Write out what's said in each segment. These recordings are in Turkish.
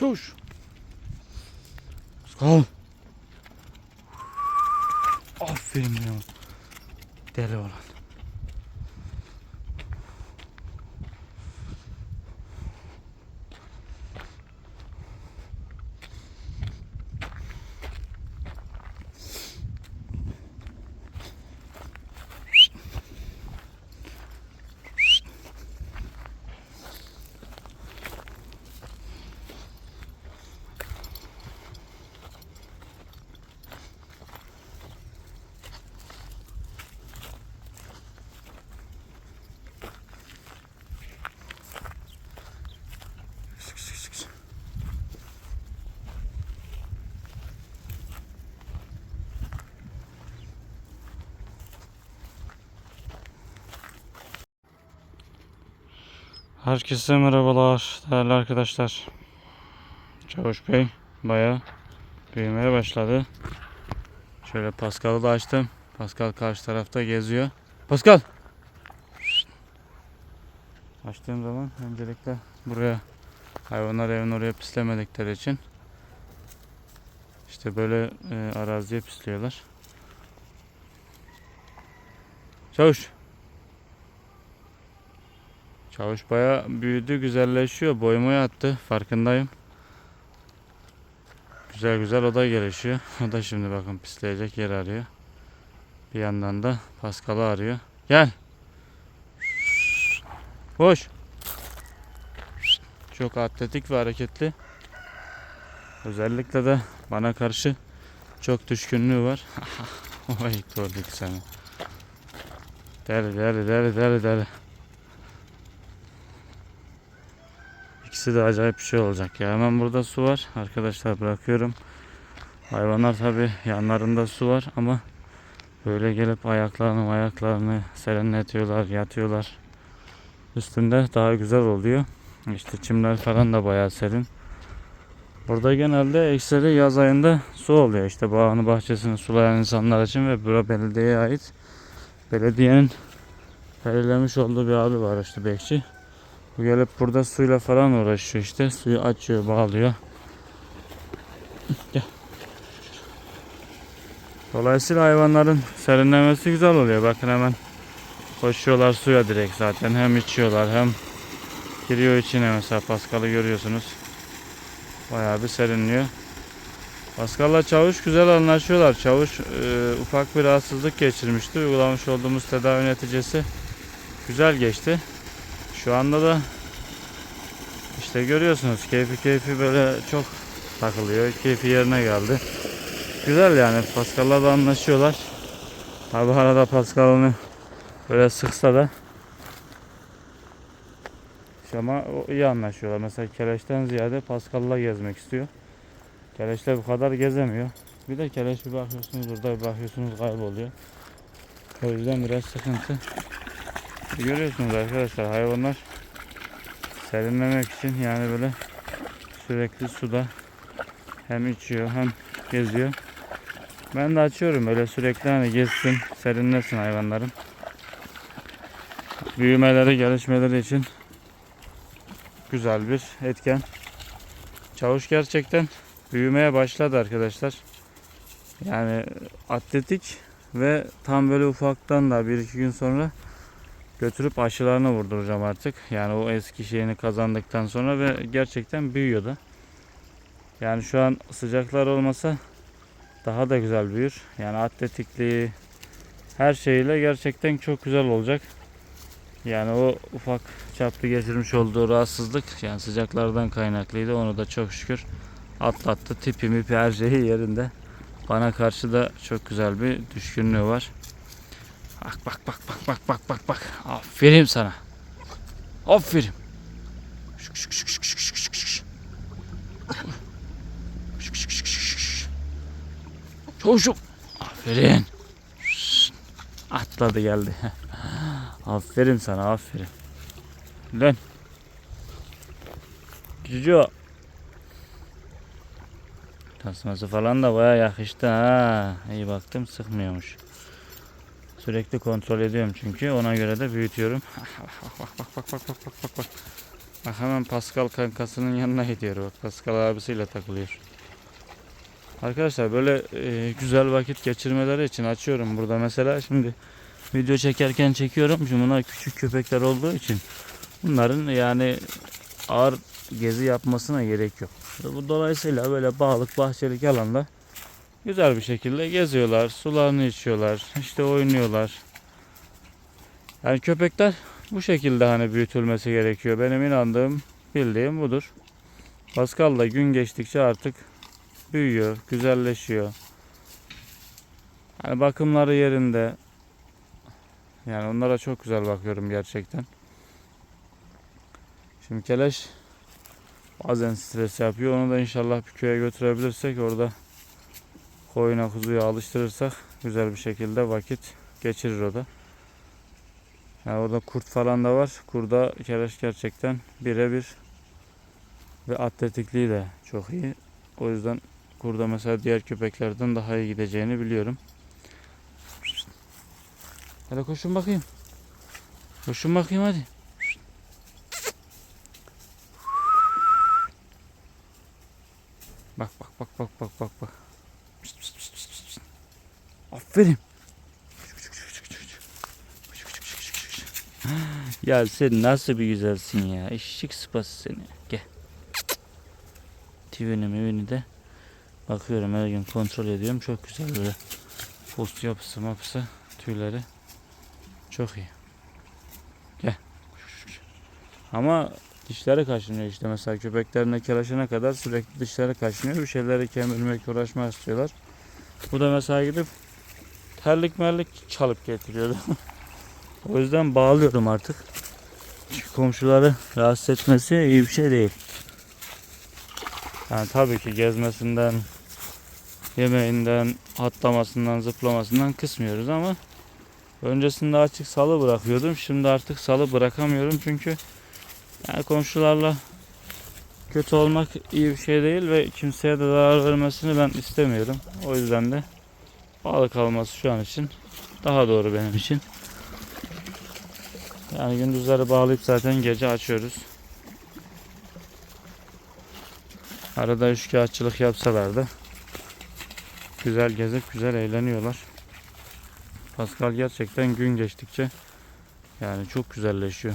Çavuş. Kal. Aferin ya. Deli olan. Herkese merhabalar değerli arkadaşlar. Çavuş Bey bayağı büyümeye başladı. Şöyle Pascal'ı da açtım. Pascal karşı tarafta geziyor. Pascal! Açtığım zaman öncelikle buraya hayvanlar evin oraya pislemedikleri için işte böyle e, araziye pisliyorlar. Çavuş! Çavuş baya büyüdü, güzelleşiyor. Boyuma attı. Farkındayım. Güzel güzel o da gelişiyor. O da şimdi bakın pisleyecek yer arıyor. Bir yandan da Paskal'ı arıyor. Gel. Hoş. Çok atletik ve hareketli. Özellikle de bana karşı çok düşkünlüğü var. Oy gördük seni. Deli deli deli deli deli. İkisi de acayip bir şey olacak ya. Hemen burada su var. Arkadaşlar bırakıyorum. Hayvanlar tabi yanlarında su var ama böyle gelip ayaklarını ayaklarını serinletiyorlar, yatıyorlar. Üstünde daha güzel oluyor. İşte çimler falan da bayağı serin. Burada genelde ekseri yaz ayında su oluyor. İşte bağını bahçesini sulayan insanlar için ve bura belediyeye ait. Belediyenin belirlemiş olduğu bir abi var işte bekçi. Bu gelip burada suyla falan uğraşıyor işte. Suyu açıyor, bağlıyor. Gel. Dolayısıyla hayvanların serinlemesi güzel oluyor. Bakın hemen koşuyorlar suya direkt zaten. Hem içiyorlar hem giriyor içine mesela Paskal'ı görüyorsunuz. Bayağı bir serinliyor. Paskal'la Çavuş güzel anlaşıyorlar. Çavuş e, ufak bir rahatsızlık geçirmişti. Uygulamış olduğumuz tedavi neticesi güzel geçti. Şu anda da işte görüyorsunuz keyfi keyfi böyle çok takılıyor. Keyfi yerine geldi. Güzel yani Pascal'la da anlaşıyorlar. Abi arada Pascal onu böyle sıksa da ama iyi anlaşıyorlar. Mesela Keleş'ten ziyade Pascal'la gezmek istiyor. Keleş'te bu kadar gezemiyor. Bir de Keleş bir bakıyorsunuz burada bir bakıyorsunuz kayboluyor. O yüzden biraz sıkıntı. Görüyorsunuz arkadaşlar hayvanlar serinlemek için yani böyle sürekli suda hem içiyor hem geziyor. Ben de açıyorum öyle sürekli hani gezsin, serinlesin hayvanların. Büyümeleri, gelişmeleri için güzel bir etken. Çavuş gerçekten büyümeye başladı arkadaşlar. Yani atletik ve tam böyle ufaktan da bir iki gün sonra götürüp aşılarını vurduracağım artık. Yani o eski şeyini kazandıktan sonra ve gerçekten büyüyor da. Yani şu an sıcaklar olmasa daha da güzel büyür. Yani atletikliği her şeyle gerçekten çok güzel olacak. Yani o ufak çaplı geçirmiş olduğu rahatsızlık yani sıcaklardan kaynaklıydı. Onu da çok şükür atlattı. Tipi mipi her şeyi yerinde. Bana karşı da çok güzel bir düşkünlüğü var. Bak bak bak bak bak bak bak bak. Aferin sana. Aferin. Şık şık şık şık şık şık şık şık. Şık şık şık şık şık. Çocuğum. Aferin. Atladı geldi. aferin sana aferin. Lan. Cucu. Tasması falan da baya yakıştı ha. İyi baktım sıkmıyormuş. Sürekli kontrol ediyorum çünkü ona göre de büyütüyorum. bak bak bak bak bak bak bak bak bak. Bak hemen Pascal kankasının yanına gidiyor. Bak Pascal abisiyle takılıyor. Arkadaşlar böyle e, güzel vakit geçirmeleri için açıyorum burada mesela şimdi video çekerken çekiyorum. Şimdi bunlar küçük köpekler olduğu için bunların yani ağır gezi yapmasına gerek yok. Bu dolayısıyla böyle bağlık bahçelik alanda güzel bir şekilde geziyorlar, sularını içiyorlar, işte oynuyorlar. Yani köpekler bu şekilde hani büyütülmesi gerekiyor. Benim inandığım, bildiğim budur. Pascal da gün geçtikçe artık büyüyor, güzelleşiyor. Yani bakımları yerinde. Yani onlara çok güzel bakıyorum gerçekten. Şimdi Keleş bazen stres yapıyor. Onu da inşallah bir köye götürebilirsek orada koyuna kuzuya alıştırırsak güzel bir şekilde vakit geçirir o da. Yani orada kurt falan da var. Kurda Keleş gerçekten birebir ve atletikliği de çok iyi. O yüzden kurda mesela diğer köpeklerden daha iyi gideceğini biliyorum. Hele koşun bakayım. Koşun bakayım hadi. Bak bak bak bak bak bak bak. Pişt, pişt, pişt, pişt, pişt. Aferin. Ya sen nasıl bir güzelsin ya. Eşek sıpası seni. Gel. TV'ni mivini de bakıyorum her gün kontrol ediyorum. Çok güzel böyle. Post yapısı mapısı tüyleri. Çok iyi. Gel. Ama dişleri kaşınıyor işte mesela köpeklerine kelaşana kadar sürekli dişleri kaşınıyor. Bir şeyleri kemirmek uğraşmak istiyorlar. Bu da mesela gidip terlik merlik çalıp getiriyordu. o yüzden bağlıyorum artık. Çünkü komşuları rahatsız etmesi iyi bir şey değil. Yani tabii ki gezmesinden, yemeğinden, atlamasından, zıplamasından kısmıyoruz ama öncesinde açık salı bırakıyordum. Şimdi artık salı bırakamıyorum çünkü yani komşularla kötü olmak iyi bir şey değil ve kimseye de zarar vermesini ben istemiyorum. O yüzden de balık alması şu an için daha doğru benim için. Yani gündüzleri bağlayıp zaten gece açıyoruz. Arada üçkağıtçılık yapsalar da güzel gezip güzel eğleniyorlar. Pascal gerçekten gün geçtikçe yani çok güzelleşiyor.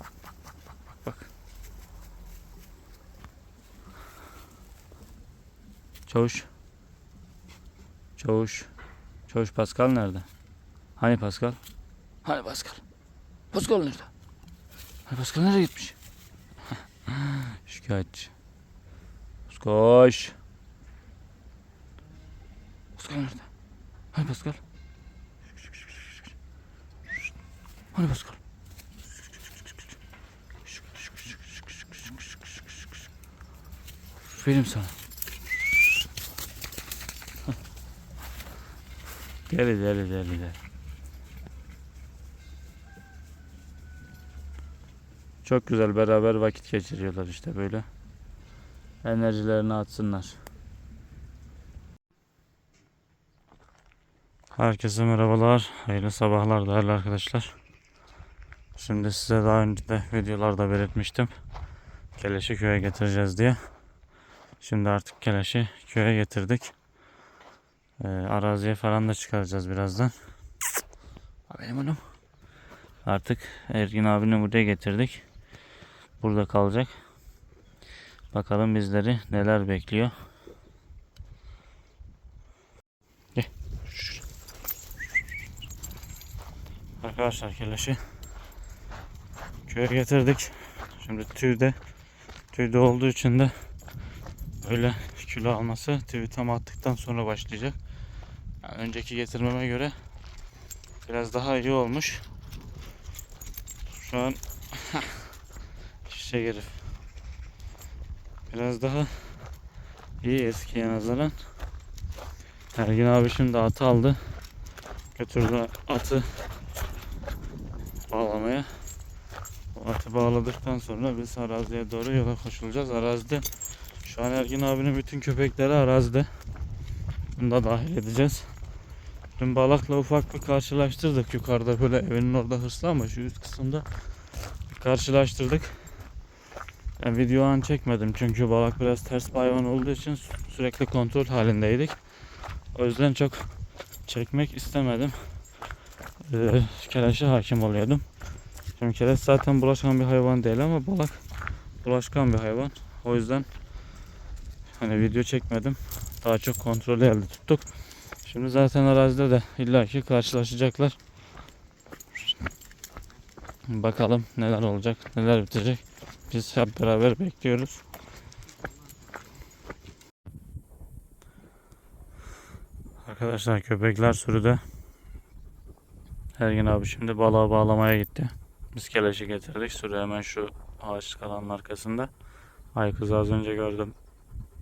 Bak bak bak bak bak bak. Çavuş. Çavuş. Çavuş Pascal nerede? Hani Pascal? Hani Pascal? Pascal nerede? Hani Pascal nereye gitmiş? Şikayetçi. Koş. Pascal nerede? Hani Pascal? Hani Pascal? Benim sana. Deli deli deli deli. Çok güzel beraber vakit geçiriyorlar işte böyle. Enerjilerini atsınlar. Herkese merhabalar. Hayırlı sabahlar değerli arkadaşlar. Şimdi size daha önce de videolarda belirtmiştim. Keleşi köye getireceğiz diye. Şimdi artık keleşi köye getirdik. Ee, araziye falan da çıkaracağız birazdan. Benim hanım. Artık Ergin abini buraya getirdik. Burada kalacak. Bakalım bizleri neler bekliyor. Gel. Arkadaşlar keleşi köye getirdik. Şimdi tüyde tüyde olduğu için de böyle kilo alması tüyü tam attıktan sonra başlayacak. Yani önceki getirmeme göre biraz daha iyi olmuş. Şu an şey herif. Biraz daha iyi eskiye nazaran. Ergin abi şimdi atı aldı. Götürdü atı bağlamaya. O atı bağladıktan sonra biz araziye doğru yola koşulacağız. Arazide şu an Ergin abinin bütün köpekleri arazide. Bunu da dahil edeceğiz. Dün balakla ufak bir karşılaştırdık yukarıda böyle evinin orada hırslı ama şu üst kısımda karşılaştırdık. Yani video an çekmedim çünkü balık biraz ters hayvan olduğu için sü- sürekli kontrol halindeydik. O yüzden çok çekmek istemedim. Ee, keleşe hakim oluyordum. Şimdi keleş zaten bulaşkan bir hayvan değil ama balık bulaşkan bir hayvan. O yüzden hani video çekmedim. Daha çok kontrol elde tuttuk. Şimdi zaten arazide de illaki karşılaşacaklar. Bakalım neler olacak, neler bitecek. Biz hep beraber bekliyoruz. Arkadaşlar köpekler sürüde. Ergin abi şimdi balığa bağlamaya gitti. Biz keleşi getirdik. Sürü hemen şu ağaç kalanın arkasında. Ay kız az önce gördüm.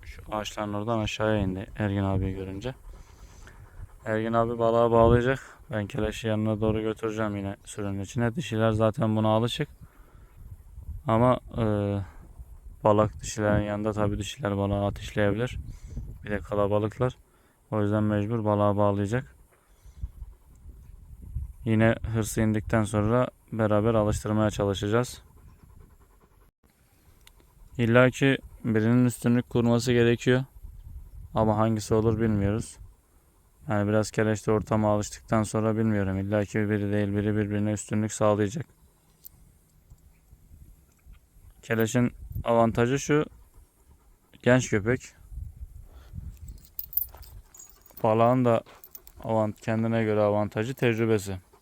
Şu ağaçların oradan aşağıya indi Ergin abi görünce. Ergin abi balığa bağlayacak. Ben keleşi yanına doğru götüreceğim yine sürünün içine. Dişiler zaten buna alışık. Ama e, balık dişilerin yanında tabii dişiler balığa ateşleyebilir. Bir de kalabalıklar. O yüzden mecbur balığa bağlayacak. Yine hırsı indikten sonra beraber alıştırmaya çalışacağız. İlla ki birinin üstünlük kurması gerekiyor. Ama hangisi olur bilmiyoruz. Yani biraz keleşte ortama alıştıktan sonra bilmiyorum. İlla ki biri değil biri birbirine üstünlük sağlayacak. Keleşin avantajı şu. Genç köpek. Balağın da avant kendine göre avantajı tecrübesi. Hani balak nerede?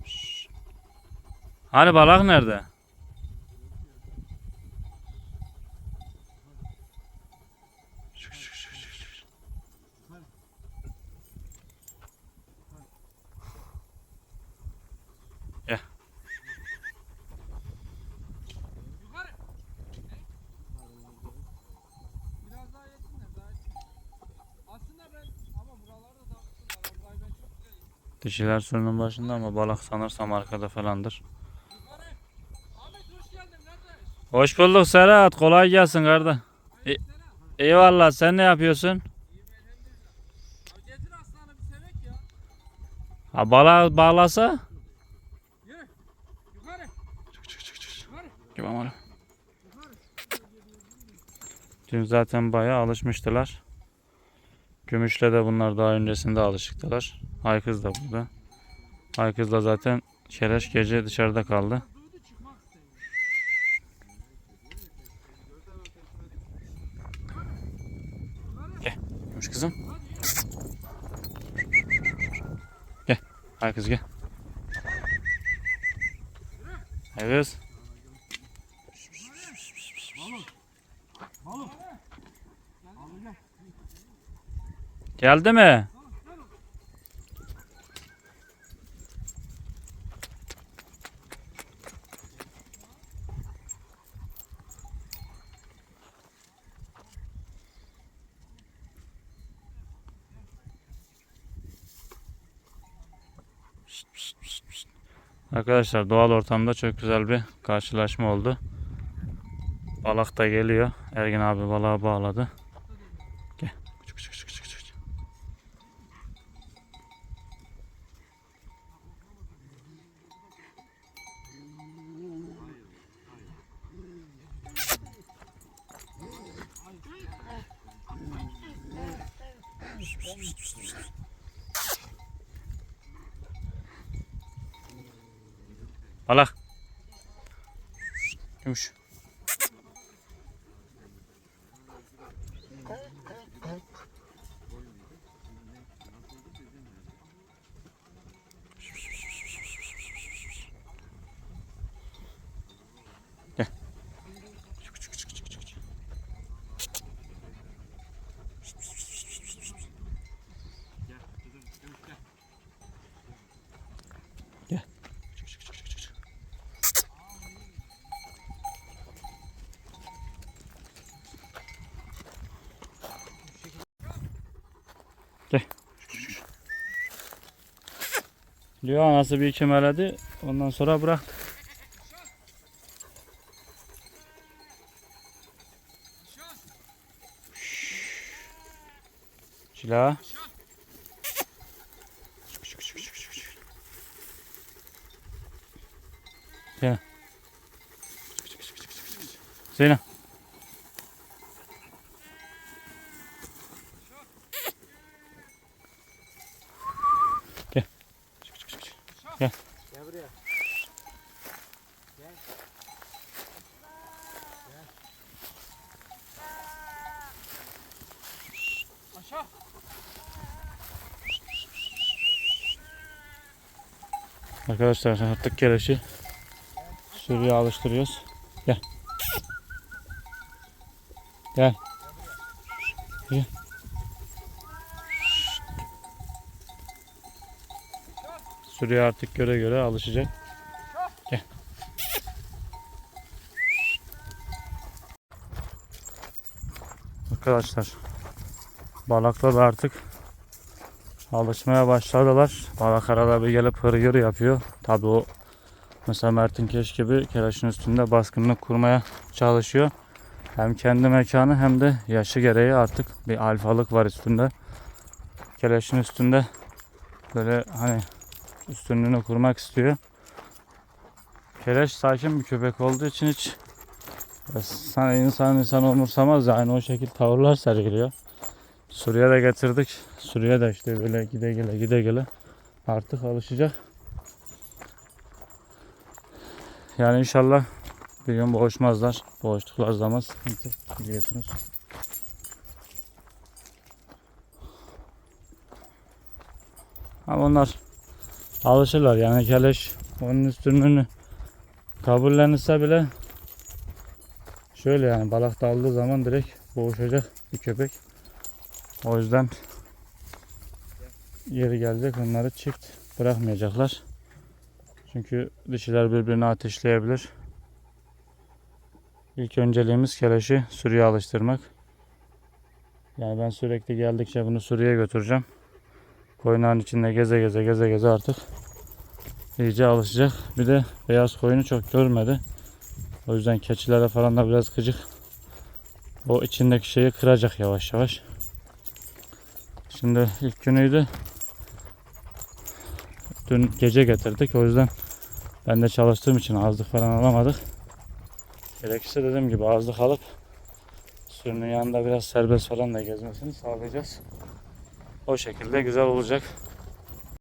Gel. Biraz daha yetinler daha yetinler. Aslında ben ama buralarda da aslında burayı ben çok güzel Dişiler sürünün başında ama balak sanırsam arkada falandır. Yukarı. Ahmet hoş geldin kardeş. Hoş bulduk Serhat. Kolay gelsin kardeş. Selam. Eyvallah. Sen ne yapıyorsun? Ha balığı bağlasa? Yürü. Yukarı. Yukarı. Gibi ama. Dün zaten bayağı alışmıştılar. Gümüşle de bunlar daha öncesinde alışıktılar. Aykız da burada. Aykız da zaten Şereş gece dışarıda kaldı. Aykız gel. Aykız. Geldi mi? Arkadaşlar doğal ortamda çok güzel bir karşılaşma oldu. Balık da geliyor. Ergin abi balığa bağladı. Gel. Küçük küçük küçük küçük. küçük. Balık. Yumuş. Gel. Küçük, küçük, küçük, küçük, küçük. Gel. Küçük, küçük, küçük, küçük. Gel. Diyor anası bir iki meledi. Ondan sonra bırak. Nişan. Şila. Gel. Zeynep. Arkadaşlar artık keleşi sürüye alıştırıyoruz. Gel. Gel. Gel. Sürüye artık göre göre alışacak. Gel. Arkadaşlar balıklar da artık alışmaya başladılar. Balık arada bir gelip hırgır yapıyor. Tabi o mesela Mert'in keş gibi keleşin üstünde baskınlık kurmaya çalışıyor. Hem kendi mekanı hem de yaşı gereği artık bir alfalık var üstünde. Keleşin üstünde böyle hani üstünlüğünü kurmak istiyor. Keleş sakin bir köpek olduğu için hiç sana insan insan umursamaz yani o şekilde tavırlar sergiliyor. Suriye de getirdik. Suriye de işte böyle gide gele gide gele artık alışacak. Yani inşallah bir gün boğuşmazlar. Boğuştukları zaman sıkıntı biliyorsunuz. Ama onlar alışırlar yani keleş onun üstünlüğünü kabullenirse bile şöyle yani balık daldığı zaman direkt boğuşacak bir köpek. O yüzden yeri gelecek onları çift bırakmayacaklar. Çünkü dişiler birbirini ateşleyebilir. İlk önceliğimiz keleşi sürüye alıştırmak. Yani ben sürekli geldikçe bunu sürüye götüreceğim. Koyunların içinde geze geze geze geze artık iyice alışacak. Bir de beyaz koyunu çok görmedi. O yüzden keçilere falan da biraz gıcık. O içindeki şeyi kıracak yavaş yavaş. Şimdi ilk günüydü. Dün gece getirdik. O yüzden ben de çalıştığım için azlık falan alamadık. Gerekirse dediğim gibi azlık alıp sürünün yanında biraz serbest falan da gezmesini sağlayacağız. O şekilde güzel olacak.